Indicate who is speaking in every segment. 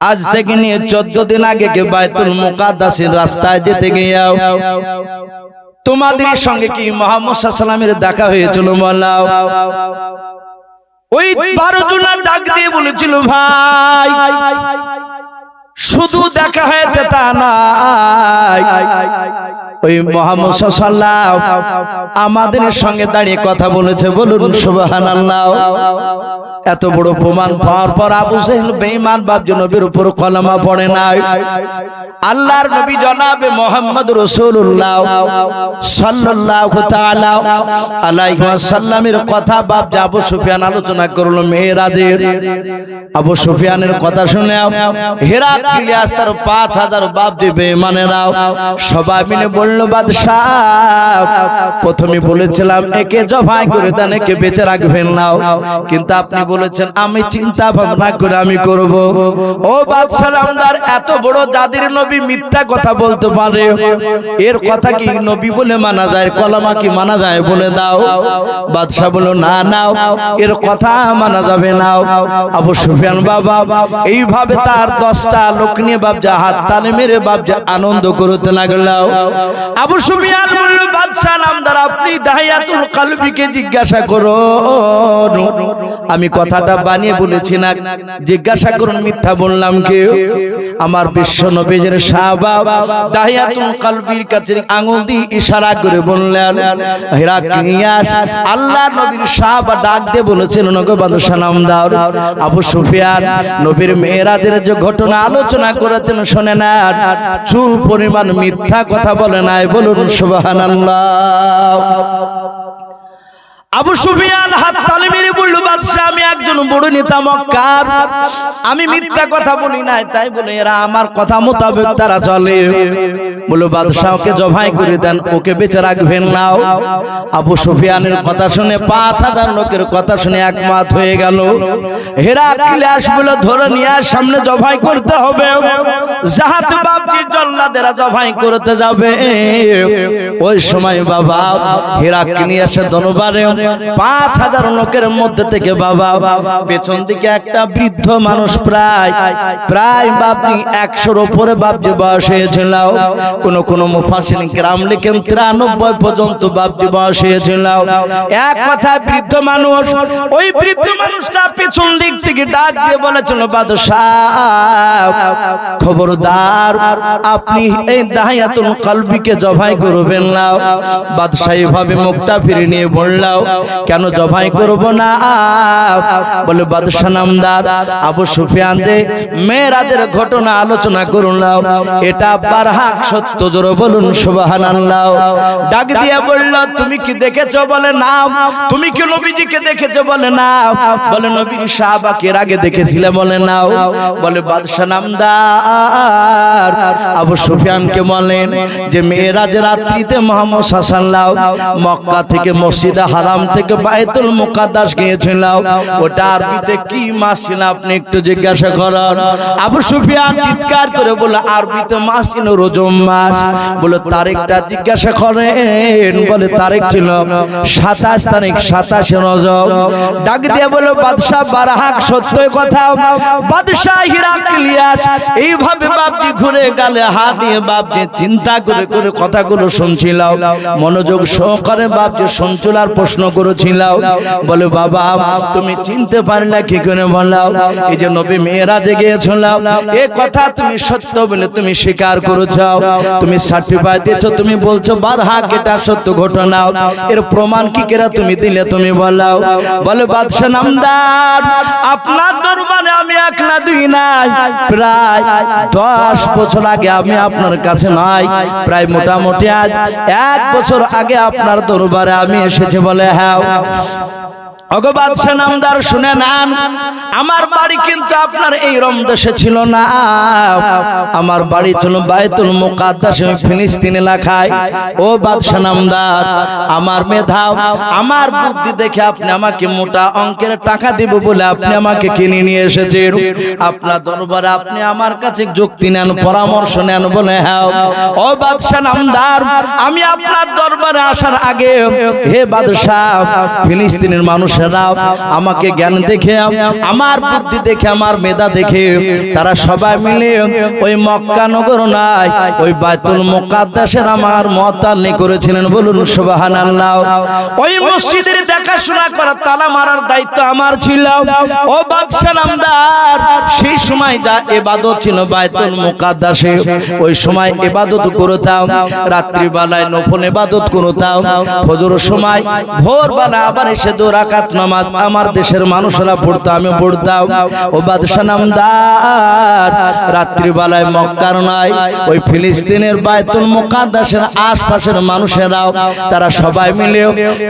Speaker 1: আজ থেকে নিয়ে চোদ্দ দিন আগে বায়তুল মুকাদ্দাসের রাস্তায় যেতে গিয়াও। তোমাদের সঙ্গে কি মোহাম্মদ সাল্লামের দেখা হয়েছিল বলাও। ওই বারো জনের ডাক দিয়ে বলেছিল, ভাই, শুধু দেখা হয়েছে তা নাই। ওই মোহাম্মদ আমাদের সঙ্গে দাঁড়িয়ে কথা বলেছে, বলুন, সুবহানাল্লাহ। এত বড় প্রমাণ পাওয়ার পর আবু সেহেল বেঈমান বাপ নবীর উপর কলমা পড়ে নাই। আল্লাহর নবী জনাবে মোহাম্মদ রাসূলুল্লাহ সাল্লাল্লাহু তাআলা আলাইহি ওয়াসাল্লামের কথা বাপ যে আবু সুফিয়ান আলোচনা করল মেহেরাজের। আবু সুফিয়ানের কথা শুনে হেরাক্লিয়াস তার 5000 বাপ যে বেঈমানেরাও সবাই মিলে বলল বাদশাহ প্রথমে বলেছিলাম একে জবাই করে দেন একে বেঁচে রাখবেন নাও কিন্তু আপনি বলেছেন আমি চিন্তা ভাবনা করে আমি করব। ও বাদশাহ আমদার এত বড় জাতির নবী মিথ্যা কথা বলতে পারে। এর কথা কি নবী বলে মানা যায়? কলামা কি মানা যায়? বলে দাও। বাদশাহ বলো না নাও। এর কথা মানা যাবে নাও। আবু সুফিয়ান বাবা এইভাবে তার দশটা লোক নিয়ে বাবজা হাত তালে মেরে বাবজা আনন্দ করতে লাগলাও। আবু সুফিয়ান বলল বাদশাহ নামদার আপনি দাহিয়াতুল কালবিকে জিজ্ঞাসা করো আমি কথাটা বানিয়ে বলেছি না, জিজ্ঞাসা করুন, মিথ্যা বললাম কে আমার বিশ্ব নবীজের দাহিয়াতুল কালবির কাছে আঙুল দিয়ে ইশারা করে বললেন হিরাক্লিয়াস আল্লাহ নবীর সাহাবা ডাক দিয়ে বলেছেন নগো আবু সুফিয়ান নবীর মেয়েরাজের যে ঘটনা আলোচনা করেছেন, শোনে না, চুল পরিমাণ মিথ্যা কথা বলে নাই, বলুন সুবহানাল্লাহ। আবু সুফিয়ান হাত তালে মেরে বলল, বাদশাহ, আমি একজন বড় নেতা মক্কার। আমি মিথ্যা কথা বলি নাই, তাই বলে এরা আমার কথা মোতাবেক তারা চলে। বলো বাদশাহকে জবাই করে দেন, ওকে বেঁচে রাখবেন নাও আবু সুফিয়ানের কথা শুনে পাঁচ হাজার লোকের কথা শুনে একমাত হয়ে গেল। হেরা ক্লাস বলে ধরে নিয়ে সামনে জবাই করতে হবে। জাহাতে বাপজি জল্লাদেরা জবাই করতে যাবে। ওই সময় বাবা নিয়ে এসে দরবারে পাঁচ হাজার লোকের মধ্যে থেকে বাবা, পেছন দিকে একটা বৃদ্ধ মানুষ প্রায় প্রায় বাপনি একশোর উপরে বাপজি বয়স হয়েছিল। কোন কোন মুফাসিন গ্রাম লিখেন তিরানব্বই পর্যন্ত বাপজি বয়স হয়েছিল। এক কথা বৃদ্ধ মানুষ, ওই বৃদ্ধ মানুষটা পেছন দিক থেকে ডাক দিয়ে বলেছিল, বাদশাহ, খবরদার, আপনি এই দাহিয়াতুল কলবিকে জবাই করবেন না। বাদশাহ ভাবে মুখটা ফিরে নিয়ে বললাম কেন জবাই করব না? বলে বাদশাহ নামদার আবু সুফিয়ান যে মেয়েরাজের ঘটনা আলোচনা করুন নাও এটা বারহাক সত্য জোর বলুন সুবহানাল্লাহ। ডাক দিয়ে বলল তুমি কি দেখেছ? বলে না। তুমি কি নবীজিকে দেখেছ? বলে না। বলে নবীর সাহাবাকে আগে দেখেছিলে? বলে নাও বলে বাদশাহ নামদার আবু সুফিয়ানকে বলেন যে মেয়েরাজ রাত্রিতে মোহাম্মদ সাসাল্লাহ মক্কা থেকে মসজিদে হারাম থেকে বাইতুল মুকাদ্দাস গিয়েছিল ওটা আরবিতে কি মাস ছিল আপনি একটু জিজ্ঞাসা করার আবু সুফিয়ান চিৎকার করে বলে আরবিতে মাস ছিল রজম মাস বলে তারিখটা জিজ্ঞাসা করেন। বলে, তারিখ ছিল সাতাশ তারিখ, সাতাশে রজব। ডাক দিয়ে বলে বাদশাহ বারাহাক সত্য কথা। বাদশাহ হিরাক্লিয়াস এইভাবে বাপজি ঘুরে গেলে হাত দিয়ে বাপজি চিন্তা করে করে কথাগুলো শুনছিলাম মনোযোগ সহকারে বাপজি শুনছিল আর প্রশ্ন করেছিল বলে, বাবা, তুমি চিনতে পারলে কি করে এই যে নবী এ কথা তুমি সত্য বলে তুমি স্বীকার তুমি সার্টিফাই তুমি বলছো সত্য ঘটনা। এর প্রমাণ কি কেরা তুমি দিলে, তুমি বলাও বলে নামদার, আপনার দরবারে আমি দুই নাই। প্রায় দশ বছর আগে আমি আপনার কাছে নাই। প্রায় মোটামুটি আজ এক বছর আগে আপনার দরবারে আমি এসেছি বলে হ্যাঁ অগবাদ নামদার শুনে নান, আমার বাড়ি কিন্তু আপনার এই রমদেশে ছিল না। আমার বাড়ি ছিল বায়তুল মুকাদ্দাসে ফিলিস্তিন এলাকায় ও বাদশাহ নামদার, আমার মেধাও আমার বুদ্ধি দেখে আপনি আমাকে মোটা অঙ্কের টাকা দিব বলে আপনি আমাকে কিনে নিয়ে এসেছেন। আপনার দরবারে আপনি আমার কাছে যুক্তি নেন, পরামর্শ নেন বলে হ্যাঁ। ও বাদশাহ নামদার, আমি আপনার দরবারে আসার আগে, হে বাদশাহ, ফিলিস্তিনের মানুষ আমাকে জ্ঞান দেখে আমার বুদ্ধি দেখে, আমার মেধা দেখে তারা সবাই মিলে ওই মক্কা নাই, ওই বাইতুল মুকাদ্দাসের আমার মতাল্লি করেছিলেন বলুন সুবহানাল্লাহ। ওই মসজিদের দেখাশোনা করার তালা মারার দায়িত্ব আমার ছিল। ও বাদশা নামদার, সেই সময় যা এবাদত ছিল বাইতুল মুকাদ্দাসে, ওই সময় এবাদত করতাম, রাত্রিবেলায় নফল এবাদত করতাম ফজর সময় ভোরবেলা আবার এসে দু রাকাত নামাজ আমার দেশের মানুষরা পড়তো আমি পড়তাম। ও বাদশা নামদার, রাত্রিবেলায় মক্কার নয় ওই ফিলিস্তিনের বাইতুল মুকাদ্দাসের আশপাশের মানুষেরাও, তারা সবাই মিলে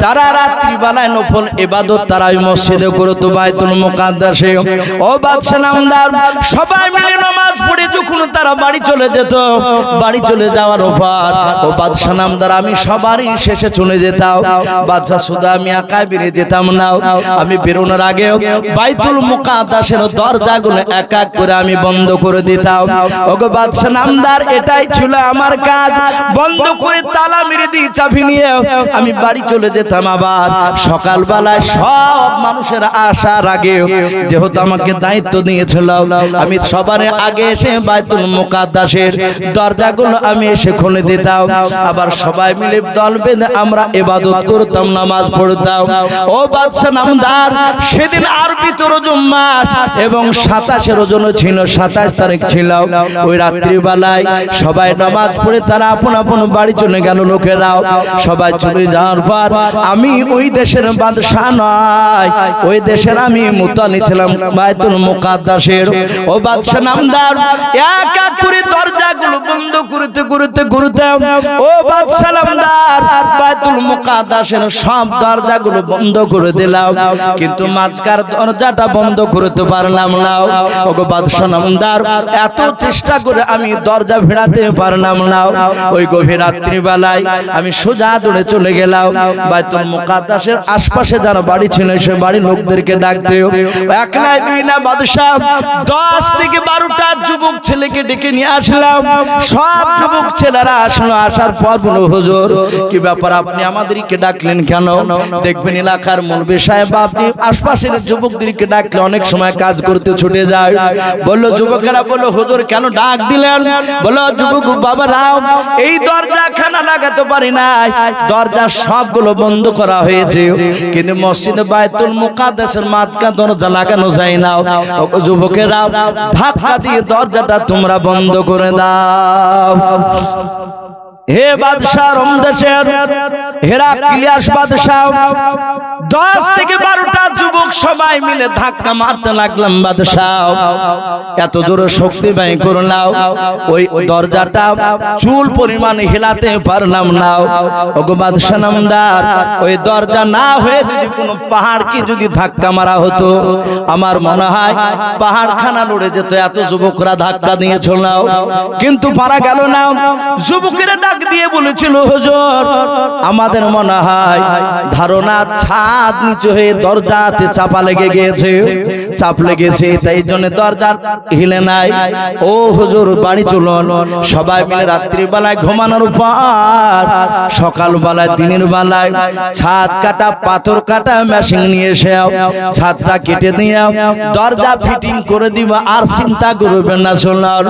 Speaker 1: তারা রাত্রিবেলায় নফল ইবাদত তারা ওই মসজিদে করতো, বাইতুল মুকাদ্দাসে ও বাদশা নামদার, সবাই মিলে নামাজ পড়ে যখন তারা বাড়ি চলে যেত, বাড়ি চলে যাওয়ার ওপর ও বাদশা নামদার, আমি সবারই শেষে চলে যেতাম। বাদশা শুধু আমি একাই বেরিয়ে যেতাম না। আমি বেরোনোর আগে বাইতুল মুকাদ্দাসের দরজাগুলো এক এক করে আমি বন্ধ করে দিতাম। ওগো বাদশা নামদার, এটাই ছিল আমার কাজ। বন্ধ করে তালা মেরে দিয়ে চাবি নিয়ে আমি বাড়ি চলে যেতাম আবার। সকালবেলায় সব মানুষের আসার আগে যেহেতু আমাকে দায়িত্ব দিয়েছিল, আমি সবার আগে এসে বাইতুল মুকাদ্দাসের দরজাগুলো আমি এসে খুলে দিতাম। আবার সবাই মিলে দল বেঁধে আমরা ইবাদত করতাম, নামাজ পড়তাম। ও বাদশা নামদার। সেদিন আরবি রজম মাস এবং সাতাশে রোজন ছিল, সাতাশ তারিখ ছিল। ওই রাত্রিবেলায় সবাই নামাজ পড়ে তারা আপন আপন বাড়ি চলে গেল লোকেরাও। সবাই চলে যাওয়ার পর আমি ওই দেশের বাদশাহ নয়, ওই দেশের আমি মুতালি ছিলাম, বাইতুল মুকাদ্দাসের। ও বাদশাহ নামদার, এক এক করে দরজাগুলো বন্ধ করতে করতে করতে ও বাদশাহ নামদার, বাইতুল মুকাদ্দাসের সব দরজাগুলো বন্ধ করে দিলাম, কিন্তু মাঝকার দরজাটা বন্ধ করতে পারলাম না। ওগো বাদশাহ নামদার, এত চেষ্টা করে আমি দরজা ভেড়াতে পারলাম না। ওই গভীর রাত্রি বেলায় আমি সোজা দৌড়ে চলে গেলাম। বাইতুল মুকাদ্দাসের আশপাশে যারা বাড়ি ছিল, সে বাড়ির লোকদেরকে ডাকতে। এক নাই দুই না বাদশাহ, দশ থেকে বারোটা যুবক ছেলেকে ডেকে নিয়ে আসলাম। সব যুবক ছেলেরা আসলো, আসার পর বলো হুজুর, কি ব্যাপার? আপনি আমাদেরকে ডাকলেন কেন? দেখবেন এলাকার মৌলবী সাহেব, আপনি আশপাশের যুবকদেরকে ডাকলে অনেক সময় কাজ করতে ছুটে যায়। বলল, যুবকেরা বলল, হুজুর, কেন ডাক দিলেন? বলল, যুবক বাবা রাম এই দরজা খানা লাগাতে পারি নাই। দরজা সবগুলো বন্ধ করা হয়েছে। কিন্তু মসজিদে বায়তুল মুকাদ্দাসের মাঝকা দরজা লাগানো যায় না। যুবকেরা, ধাক্কা দিয়ে দরজাটা তোমরা বন্ধ করে দাও। হে বাদশাহ রমদেশের হেরা কিলিয়াস বাদশাহ, দশ থেকে বারোটা যুবক সবাই মিলে ধাক্কা মারতে লাগলাম বাদশাহ। এত জোরে শক্তি ব্যয় করলাম ওই দরজাটা চুল পরিমাণ হেলাতে পারলাম না ওগো বাদশাহ নামদার, ওই দরজা না হয়ে যদি কোনো পাহাড় কি যদি ধাক্কা মারা হতো, আমার মনে হয় পাহাড় খানা লড়ে যেত, এত যুবকরা ধাক্কা দিয়েছিল কিন্তু পারা গেল না, যুবকেরা দিয়ে বলেছিল হুজুর আমাদের মনে হয় ধারণা ছাদ নিচু হয়ে দরজাতে চাপা লেগে গিয়েছে। চাপ লেগেছে তাই জন্য দরজা হিলে নাই। ও হুজুর বাড়ি চলুন। সবাই মিলে রাত্রিবেলায় ঘুমানোর পর সকালবেলায় দিনের বেলায় ছাদ কাটা পাথর কাটা মেশিন নিয়ে এসে ছাদটা কেটে দিয়ে দরজা ফিটিং করে দিব আর চিন্তা করবেন না শুনলাম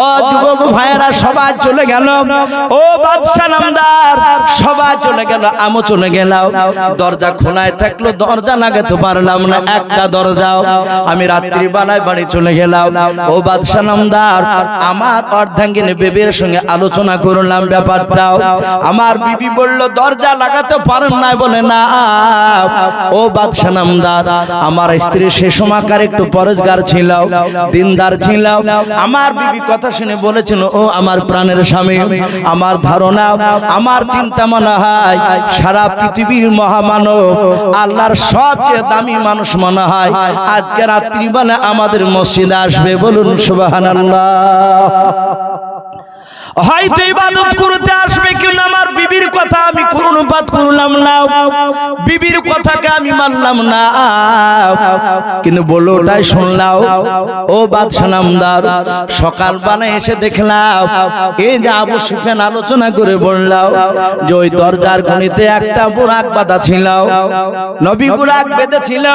Speaker 1: ও যুবক ভাইয়েরা সবাই চলে গেল। ও বাদশা নামদার সবাই চলে গেল আমও চলে গেলাম। দরজা খোলায় থাকল দরজা লাগাতে পারলাম না একটা দরজাও আমি রাত্রি বেলায় বাড়ি চলে গেলাম। ও বাদশা নামদার, আমার অর্ধাঙ্গিনী বেবির সঙ্গে আলোচনা করলাম ব্যাপারটাও। আমার বিবি বলল, দরজা লাগাতে পারেন না বলে না। ও বাদশা নামদার, আমার স্ত্রী সে সময়কার একটু পরজগার ছিল, দিনদার ছিল। আমার বিবি কথা শুনে বলেছিল, ও আমার প্রাণের স্বামী, আমার ধারণা, আমার চিন্তা মনে হয় সারা পৃথিবীর মহামানব আল্লাহর সবচেয়ে দামি মানুষ মনে হয়। আজকে রাত্রিবেলা আমাদের মসজিদে আসবে বলুন সুবহানাল্লাহ। হয়তো ইবাদত করতে আসবে কিন্তু আমার বিবির কথা আমি করুণপাত করলাম না। বিবির কথাকে আমি মানলাম না। কিন্তু বলো ওটাই শুনলাম ও বাদশা নামদার সকাল বানায় এসে দেখলাম এই যে আবু সুফিয়ান আলোচনা করে বললাম যে ওই দরজার গণিতে একটা বুরাক বাঁধা ছিল। নবী বুরাক বেঁধেছিল।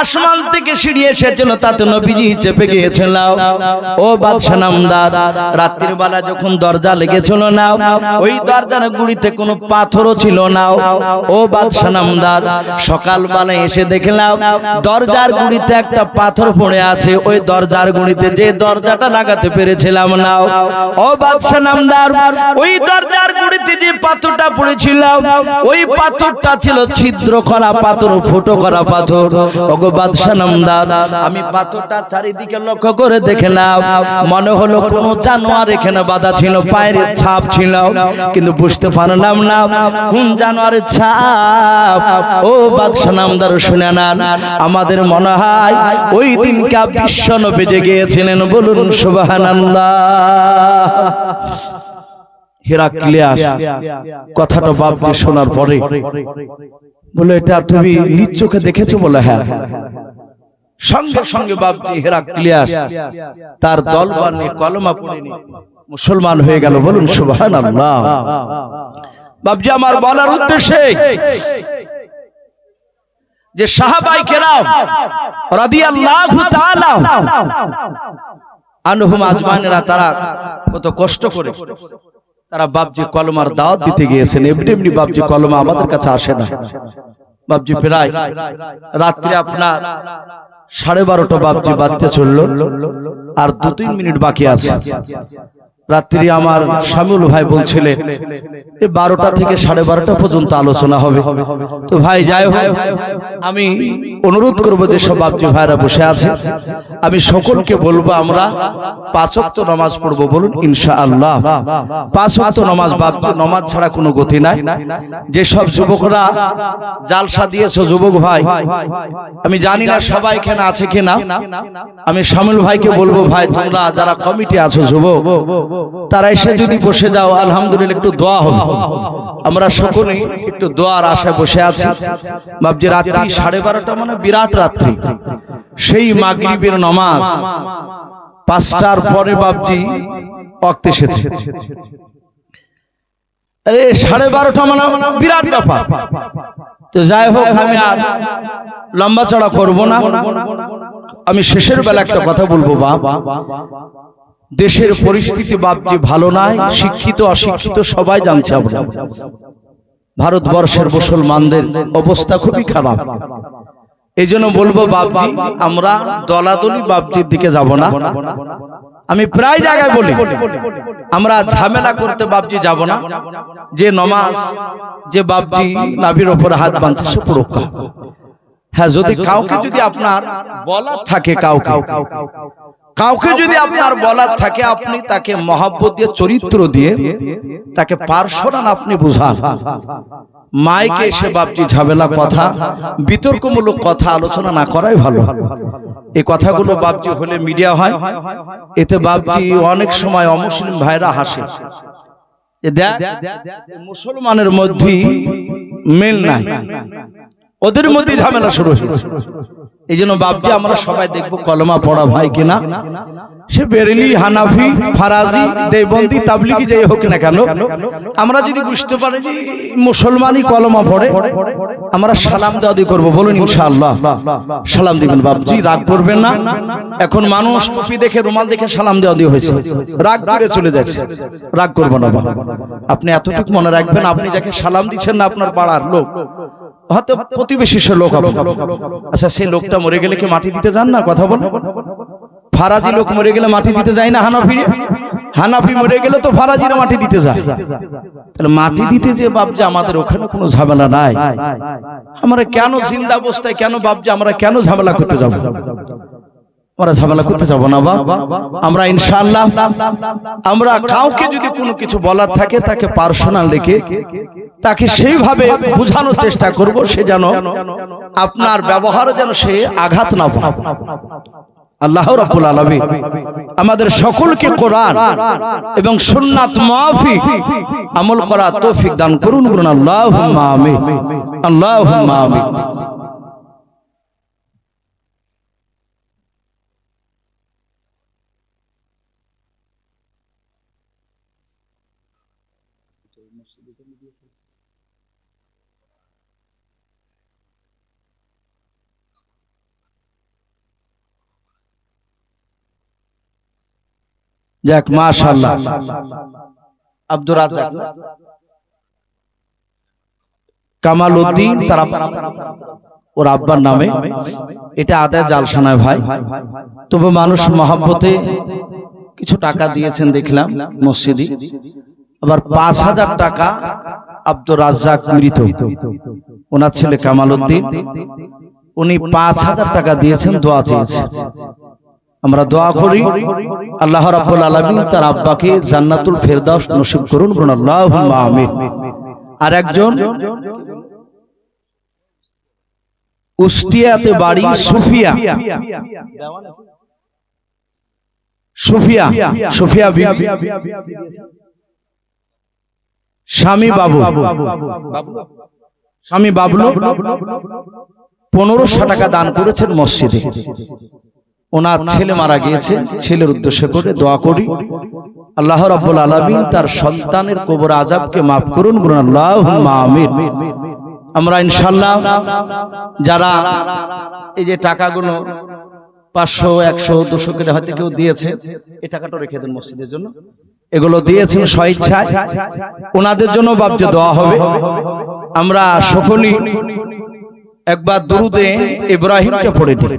Speaker 1: আসমান থেকে সিঁড়ি এসেছিল তাতে নবীজি চেপে গিয়েছিল। ও বাদশা নামদার রাত্রির বেলা যখন দরজা লেগেছিল না ওই দরজার গুড়িতে কোনো পাথরও ছিল না ও বাদশা নামদার সকাল বেলায় এসে দেখলাম দরজার গুড়িতে একটা পাথর পড়ে আছে। ওই দরজার গুড়িতে যে দরজাটা লাগাতে পেরেছিলাম না ও বাদশা নামদার, ওই দরজার গুড়িতে যে পাথরটা পড়েছিল ওই পাথরটা ছিল ছিদ্র করা পাথর ফুটো করা পাথর। ওগো বাদশা নামদার, আমি পাথরটা চারিদিকে লক্ষ্য করে দেখলাম মনে হলো কোন জানোয়ার এখানে বাঁধা ছিল পায়ের ছাপ ছিল কিন্তু বুঝতে পারলাম না কোন জানোয়ারের ছাপ। ও বাদশা নামদার শুনে নেন, আমাদের মনে হয় ওই দিনকে বিশ্ব নবী গিয়েছিলেন বলুন সুবহানাল্লাহ। হেরাক্লিয়াস কথাটা বাপজি শোনার পরে বলে, এটা তুমি নিজ চোখে দেখেছ বলে হ্যাঁ। সঙ্গে সঙ্গে বাপজি হেরাক্লিয়াস তার দল বানিয়ে কলমা পড়ে নিয়ে মুসলমান হয়ে গেল বলুন, সুবহানাল্লাহ। বাপজি, আমার বলার উদ্দেশ্যে যে সাহাবাই কেরাম তাআলা আনহুম আজমানেরা তারা কত কষ্ট করে তারা বাপজি কলমার দাওয়াত দিতে গিয়েছেন। এমনি এমনি বাপজি কলমা আমাদের কাছে আসে না। বাবজি প্রায় রাত্রে আপনার সাড়ে বারোটা বাবজি বাজতে চলল। আর দু তিন মিনিট বাকি আছে। রাত্রি আমার শামুল ভাই বলছিলেন এ বারোটা থেকে সাড়ে বারোটা পর্যন্ত আলোচনা হবে। তো ভাই যাই হোক আমি অনুরোধ করব যে সব বাপজি ভাইরা বসে আছে। আমি সকলকে বলব আমরা পাঁচক্ত নামাজ পড়ব বলুন ইনশা আল্লাহ পাঁচক্ত নামাজ বাপজি নামাজ ছাড়া কোনো গতি নাই। যে সব যুবকরা জালসা দিয়েছ যুবক ভাই আমি জানি না সবাই এখানে আছে কিনা। আমি শামুল ভাইকে বলব ভাই তোমরা যারা কমিটি আছো যুবক তারা এসে যদি বসে যাও, আলহামদুলিল্লাহ একটু দোয়া হবে। আমরা সকলেই একটু দোয়ার আশায় বসে আছি। বাবজি রাত্রি সাড়ে বারোটা মানে বিরাট রাত্রি। সেই মাগরিবের নমাজ পাঁচটার পরে বাবজি অক্ত এসেছে। আরে, সাড়ে বারোটা মানে বিরাট ব্যাপার। তো যাই হোক, আমি আর লম্বা চড়া করব না। আমি শেষের বেলা একটা কথা বলব, বাপ। দেশের পরিস্থিতি বাপ যে ভালো নাই, শিক্ষিত, অশিক্ষিত, সবাই জানছে আমরা। ভারতবর্ষের মুসলমানদের অবস্থা খুবই খারাপ। এই জন্য বলব বাপজি, আমরা দলাদলি বাপজির দিকে যাব না। আমি প্রায় জায়গায় বলি, আমরা ঝামেলা করতে বাপজি যাব না। যে নমাজ, যে বাপজি নাভির ওপর হাত বাঁধছে, সে পুরক্ষা। হ্যাঁ যদি কাউকে যদি আপনার বলা থাকে কাউকে কাউকে যদি আপনার বলার থাকে আপনি তাকে মহাব্বত দিয়ে চরিত্র দিয়ে তাকে পার্সোনাল আপনি বুঝান। মাইকে এসে বাপজি ঝামেলা কথা বিতর্কমূলক কথা আলোচনা না করাই ভালো। এই কথাগুলো বাপজি হলে মিডিয়া হয় এতে বাপজি অনেক সময় অমুসলিম ভাইরা হাসে। দেখ মুসলমানের মধ্যেই মেল নাই। ওদের মধ্যে ঝামেলা শুরু হয়েছে। এই জন্য বাপজি আমরা সবাই দেখব কলমা পড়া ভাই কিনা। সে বেরেলি হানাফি ফারাজি দেবন্দি তাবলিগি যাই হোক না কেন আমরা যদি বুঝতে পারি যে মুসলমানই কলমা পড়ে আমরা সালাম দাদি করব। বলুন ইনশাআল্লাহ। সালাম দিবেন বাপজি রাগ করবেন না। এখন মানুষ টুপি দেখে রুমাল দেখে সালাম দেওয়া দিয়ে হয়েছে। রাগ করে চলে যাচ্ছে। রাগ করব না বাবা আপনি এতটুকু মনে রাখবেন আপনি যাকে সালাম দিচ্ছেন না আপনার পাড়ার লোক। হয়তো প্রতিবেশী সে লোক আচ্ছা সেই লোকটা মরে গেলে কি মাটি দিতে যান না? কথা বল ফারাজি লোক মরে গেলে মাটি দিতে যায় না হানাফি? হানাফি মরে গেলে তো ফারাজিরা মাটি দিতে যায়। তাহলে মাটি দিতে যে বাপজি, আমাদের ওখানে কোনো ঝামেলা নাই। আমরা কেন জিন্দা অবস্থায়, কেন বাপজি, আমরা কেন ঝামেলা করতে যাব? আমরা ঝামেলা করতে যাব না বাপ। আমরা ইনশাআল্লাহ, আমরা কাউকে যদি কোনো কিছু বলার থাকে, তাকে পার্সোনাল রেখে তাকে সেইভাবে বোঝানোর চেষ্টা করব সে যেন আপনার ব্যবহারে যেন সে আঘাত না পায়। আল্লাহ রাব্বুল আলামিন আমাদের সকলকে কোরআন এবং সুন্নাত মাফিক আমল করা তৌফিক দান করুন বলুন আল্লাহুম্মা আমিন। আল্লাহুম্মা আমিন। যাক মাশাআল্লাহ। আব্দুর রাজ্জাক। কামাল উদ্দিন। তার ওর আব্বার নামে। এটা আদায় জালসানায় ভাই। তবে মানুষ মহাব্বতে কিছু টাকা দিয়েছেন দেখলাম মসজিদে। আবার পাঁচ হাজার টাকা আব্দুর রাজ্জাক মৃত। ওনার ছেলে কামাল উদ্দিন। উনি পাঁচ হাজার টাকা দিয়েছেন দোয়া চেয়েছেন। আমরা দোয়া করি আল্লাহ রাব্বুল আলামিন তার আব্বাকে জান্নাতুল ফেরদাউস নসিব করুন বলুন, আল্লাহুম্মা আমিন। আর একজন উস্তিয়াতে বাড়ি সুফিয়া। সুফিয়া সুফিয়া স্বামী বাবু। স্বামী বাবলু। পনেরোশো টাকা দান করেছেন মসজিদে। ওনার ছেলে মারা গিয়েছে ছেলের উদ্দেশ্য করে দোয়া করি। আল্লাহ রাব্বুল আলামিন তার সন্তানের কবর আজাবকে মাফ করুন বলুন আল্লাহুম্মা আমিন। আমরা ইনশাআল্লাহ যারা এই যে টাকাগুলো পাঁচশো একশো দুশো করে হয়তো কেউ দিয়েছে এই টাকাটা রেখে দেন মসজিদের জন্য। এগুলো দিয়েছেন স্বইচ্ছায়। ওনাদের জন্য বাবজে দেওয়া হবে। আমরা সকলেই একবার দুরুদে ইব্রাহিমকে পড়ে দিই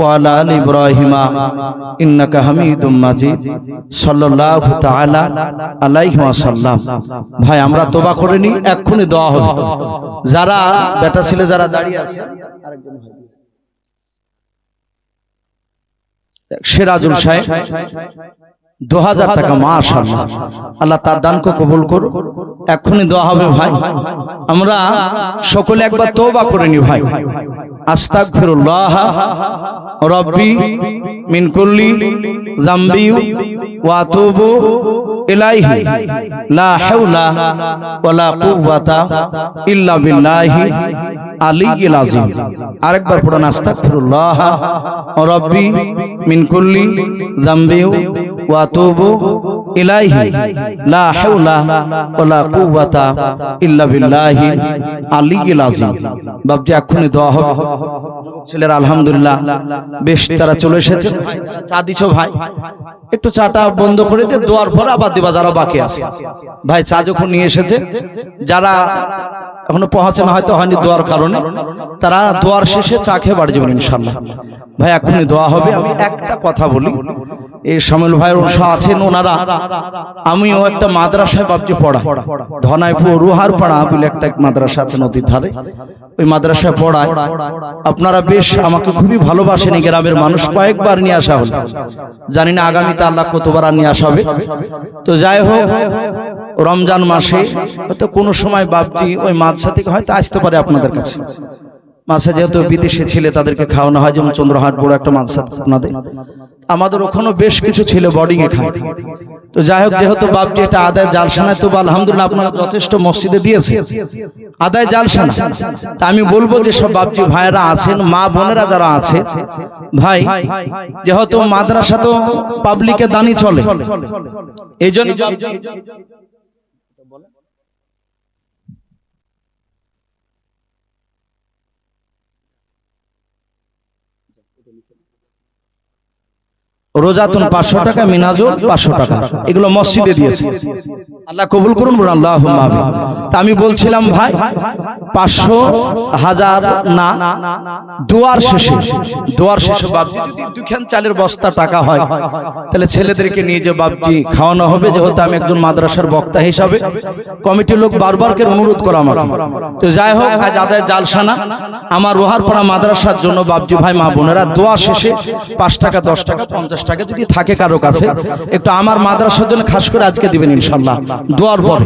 Speaker 1: وعلى ال ابراهيم انك حميد مجيد صلى الله تعالى عليه وسلم ভাই আমরা তোবা করে নি এক্ষুনি দোয়া হবে যারা বেটা ছেলে যারা দাঁড়িয়ে আছে আরেকজন ভাই দিয়েছে। সিরাজুল সাহেব দু হাজার টাকা মাশাআল্লাহ আল্লাহ তার দানকে কবুল করো এক্ষুনি দেওয়া হবে ভাই আমরা সকলে একবার তওবা করে নি ভাই আস্তাগফিরুল্লাহ, রব্বি মিন কুল্লি জামবি ওয়া আতুবু ইলাইহি, লা হাওলা ওয়ালা কুওয়াতা ইল্লা বিল্লাহি আলিয়্যিল আযীম। আরেকবার পড়ুন, আস্তাগফিরুল্লাহ, রব্বি মিন কুল্লি যামবি ওয়া আতুবু ইলাইহি, লা হাওলা ওয়ালা কুওয়াতা ইল্লা বিল্লাহি আলিয়্যিল আযীম। বাবজি এক্ষুনি দোয়া হবে। ছেলের আলহামদুলিল্লাহ বেশ তারা চলে এসেছে। চা দিছো ভাই? একটু চাটা বন্ধ করে দিয়ে দোয়ার পর আবার দিবা যারা বাকি আছে। ভাই চা যখন নিয়ে এসেছে যারা এখনও পৌঁছানো হয়তো হয়নি দোয়ার কারণে তারা দোয়ার শেষে চা খেয়ে বাড়ি যাবেন ইনশাল্লাহ ভাই এখনই দোয়া হবে। আমি একটা কথা বলি এই শামিল ভাইয়ের ওষা আছেন ওনারা? আমিও একটা মাদ্রাসায় বাবজি পড়া। ধনাইপুর রুহার পাড়া বলে একটা মাদ্রাসা আছে নদীর ধারে। ওই মাদ্রাসায় পড়ায়। আপনারা বেশ আমাকে খুবই ভালোবাসেন এই গ্রামের মানুষ। কয়েকবার নিয়ে আসা হলো। জানি না আগামীতে আল্লাহ কতবার নিয়ে আসা হবে। তো যাই হোক, রমজান মাসে হয়তো কোনো সময় বাপজি ওই মাদ্রাসা থেকে হয়তো আসতে পারে আপনাদের কাছে। মাসে যেহেতু বিদেশে ছেলে তাদেরকে খাওয়ানো হয়, যেমন চন্দ্রহাট বড় একটা মাদ্রাসা আপনাদের। আমাদের ওখানে বেশ কিছু ছিল বোর্ডিং এ খায় তো যাই হোক যেহেতু বাপটি এটা আদায় জালসানায় তো আলহামদুলিল্লাহ আপনারা যথেষ্ট মসজিদে দিয়েছে আদায় জালসানা। তা আমি বলব যে সব বাপটি ভাইয়েরা আছেন মা বোনেরা যারা আছে ভাই যেহেতু মাদ্রাসা তো পাবলিকে দানি চলে এই জন্য রোজাতুন পাঁচশো টাকা মিনাজুল পাঁচশো টাকা। এগুলো মসজিদে দিয়েছে। আল্লাহ কবুল করুন আল্লাহ তা আমি বলছিলাম ভাই পাঁচশো হাজার না, দুয়ার শেষে দুয়ার শেষে বাপজি, যদি দুখান চালের বস্তা টাকা হয়, তাহলে ছেলেদেরকে নিয়ে যে বাপজি খাওয়ানো হবে, যেহেতু আমি একজন মাদ্রাসার বক্তা হিসাবে, কমিটির লোক বারবার করে অনুরোধ করা আমার। তো যাই হোক, আজ আদায় জালসানা, আমার রোহারপাড়া মাদ্রাসার জন্য বাপজি ভাই, মা বোনেরা দোয়া শেষে পাঁচ টাকা, দশ টাকা, পঞ্চাশ টাকা, যদি থাকে কারও কাছে, একটু আমার মাদ্রাসার জন্য খাস করে আজকে দিবেন ইনশাল্লাহ দোয়ার পর,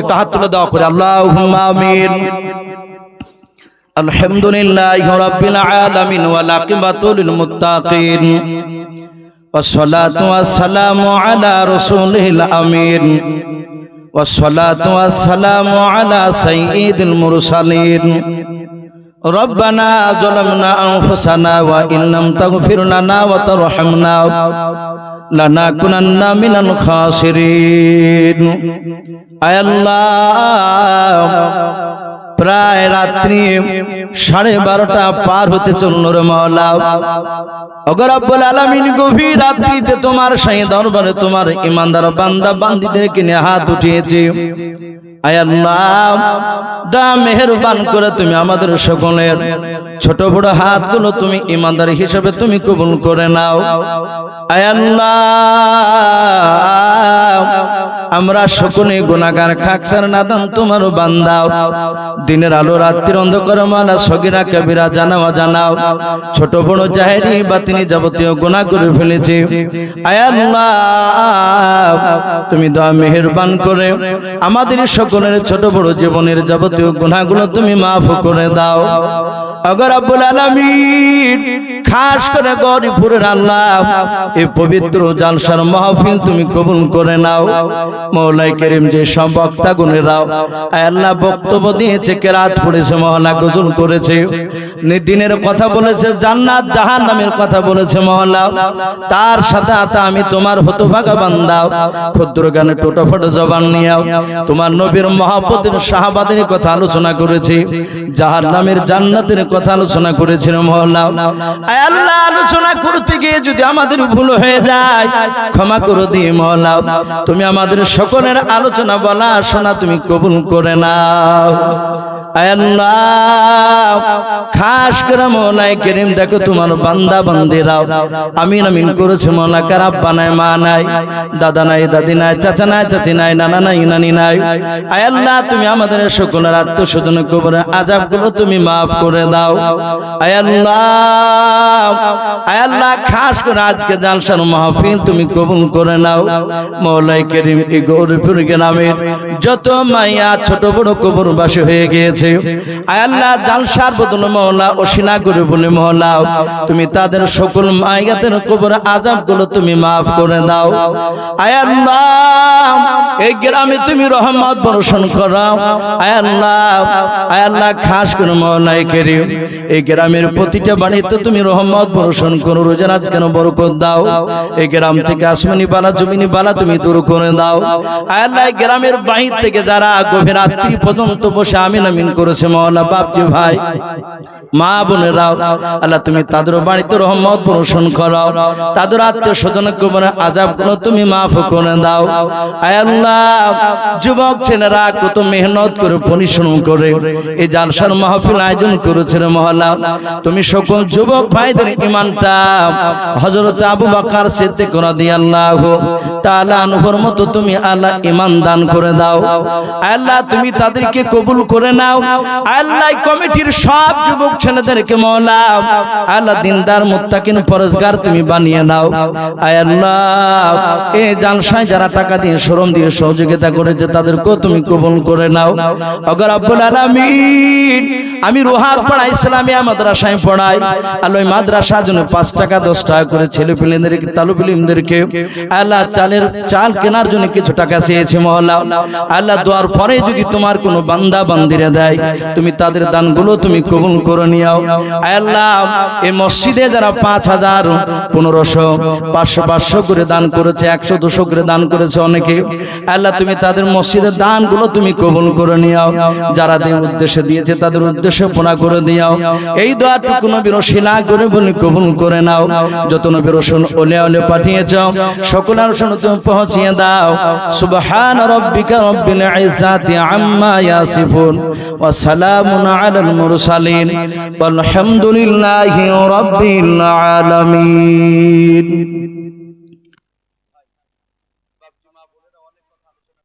Speaker 1: একটু হাত তুলে দেওয়া করে আল্লাহ আমিন। الحمد لله رب العالمين والعاقبة للمتقين والصلاة والسلام على رسوله الأمين والصلاة والسلام على سيد المرسلين ربنا ظلمنا أنفسنا وإن لم تغفر لنا وترحمنا لنكونن من الخاسرين أي الله প্রায় রাত্রি সাড়ে বারোটা পার হতে চলল রে মহলা। অগরাব্বুল আলামিন, গভীর রাত্রিতে তোমার সাই দরবারে তোমার ইমানদার বান্দা বান্দিদেরকে নিয়ে হাত উঠিয়েছে। আয় আল্লাহ দা মেহেরবান করে তুমি আমাদের সকলের ছোট বড় হাতগুলো তুমি ইমানদার হিসেবে তুমি কবুল করে নাও। আয় আল্লাহ আমরা সকলে গুণাগার খাকসার নাদান তোমার বান্দাও। দিনের আলো রাত্রির অন্ধকার মালা সগিরা কবিরা জানাও জানাও। ছোট বড় জাহেরি বা তিনি যাবতীয় গুণা করে ফেলেছে। আয় আল্লাহ, তুমি দয়া মেহেরবান করে আমাদের সকলের ছোট বড় জীবনের যাবতীয় গুণাগুলো তুমি মাফ করে দাও। অগর আব্বুল আলামিন, খাস করে গরিপুরের আল্লাহ, এই পবিত্র জালসার মাহফিল তুমি কবুল করে নাও। মৌলাই করিম যে সব বক্তা গুণেরাও আল্লাহ বক্তব্য দিয়েছে, কেরাত পড়েছে, মহলা গজল করেছে। দিনের কথা বলেছে, জান্নাত জাহান নামের কথা বলেছে, মহলা। তার সাথে আতা আমি তোমার হতভাগা বান্দাও ক্ষুদ্র গানে টোটো ফটো জবান নিয়াও। তোমার নবীর মহাপতের সাহাবাদের কথা আলোচনা করেছি। জাহান নামের জান্নাতের কথা আলোচনা করেছিল মহল্লা আয় আল্লাহ, আলোচনা করতে গিয়ে যদি আমাদের ভুল হয়ে যায়, ক্ষমা করে দিই মহল্লা তুমি আমাদের সকলের আলোচনা বলা শোনা তুমি কবুল করে নাও। খাস করে করিম, দেখো তোমার বান্দা আমিন আমিন করেছে মৌলা, কার আব্বা নাই, মা নাই, দাদা নাই, দাদি নাই, চাচা নাই, চাচি নাই, নানা নাই, নানি নাই। আল্লাহ, তুমি আমাদের সকলের আত্মস্বজন কবরে আজাবগুলো তুমি মাফ করে দাও। আয় আল্লাহ আল্লাহ, খাস করে আজকে জালসার মাহফিল তুমি কবুল করে নাও। মৌলাই করিম এই গৌরীপুর গ্রামের যত মাইয়া ছোট বড় কবরবাসী হয়ে গিয়েছে। আয় আল্লাহ জালসার বদল মহলা, অসিনা করে বলে মহলা। তুমি তাদের সকল মাইয়াদের কবর আজাবগুলো তুমি মাফ করে দাও। আয় আল্লাহ, এই গ্রামে তুমি রহমত বর্ষণ করাও আয় আল্লাহ আয় আল্লাহ, খাস করে মহলাই করিম এই গ্রামের প্রতিটা বাড়িতে তুমি রহমত বর্ষণ করো রোজানাজ কেন বরকত দাও। এই গ্রাম থেকে আসমানি বালা, জমিনি বালা তুমি দূর করে দাও। আয় আল্লাহ, এই গ্রামের বাহির থেকে যারা গভীর রাত্রি পর্যন্ত বসে আমিন আমিন করেছে মহলা বাপজি ভাই, মা বোনেরাও, আল্লাহ তুমি তাদের বাড়িতে রহমত বর্ষণ করাও, তাদের আত্মীয় স্বজন কবরে আজাবগুলো তুমি মাফ করে দাও। আল্লাহ, যুবক ছেলেরা কত মেহনত করে, পরিশ্রম করে, এই জালসার মাহফিল আয়োজন করেছিল মহল্লা তুমি সকল যুবক ভাইদের ইমানটা হজরত আবু বাকার সিদ্দিক রাদিয়াল্লাহু তাআলা যারা টাকা দিয়ে দিয়ে সহযোগিতা করেছে, তাদেরকেও তুমি কবুল করে নাও। অগর আব্বুল আমি রোহার পাড়া ইসলামিয়া মাদ্রাসায় পড়াই। আল্লাহ, ওই মাদ্রাসার জন্য পাঁচ টাকা, দশ টাকা করে ছেলে পিলেদেরকে তালু পিলিমদেরকে আল্লাহ চালের চাল কেনার জন্য কিছু টাকা চেয়েছে মহল্লা আল্লাহ দোয়ার পরে যদি তোমার কোনো বান্দা বান্দিরে দেয়, তুমি তাদের দানগুলো তুমি কবুল করে নিও আল্লাহ, এই মসজিদে যারা পাঁচ হাজার, পনেরোশো, পাঁচশো পাঁচশো করে দান করেছে, একশো, দুশো করে দান করেছে অনেকে আল্লাহ, তুমি তাদের মসজিদের দানগুলো তুমি কবুল করে নিও যারা দিয়ে উদ্দেশ্যে দিয়েছে, তাদের উদ্দেশ্য পুরা করে দিও এই দোয়াটুকু নবীর শিলা করে বলে কবুল করে নাও। যত নবীর রসুন ওলে ওলে পাঠিয়েছ সকল রসুন তুমি পৌঁছিয়ে দাও। সুবহান রব্বিকা রব্বিল ইজ্জাতি আম্মা ইয়াসিফুন ওয়া সালামুন আলাল মুরসালিন। ওয়ালহামদুলিল্লাহি রাব্বিল আলামিন।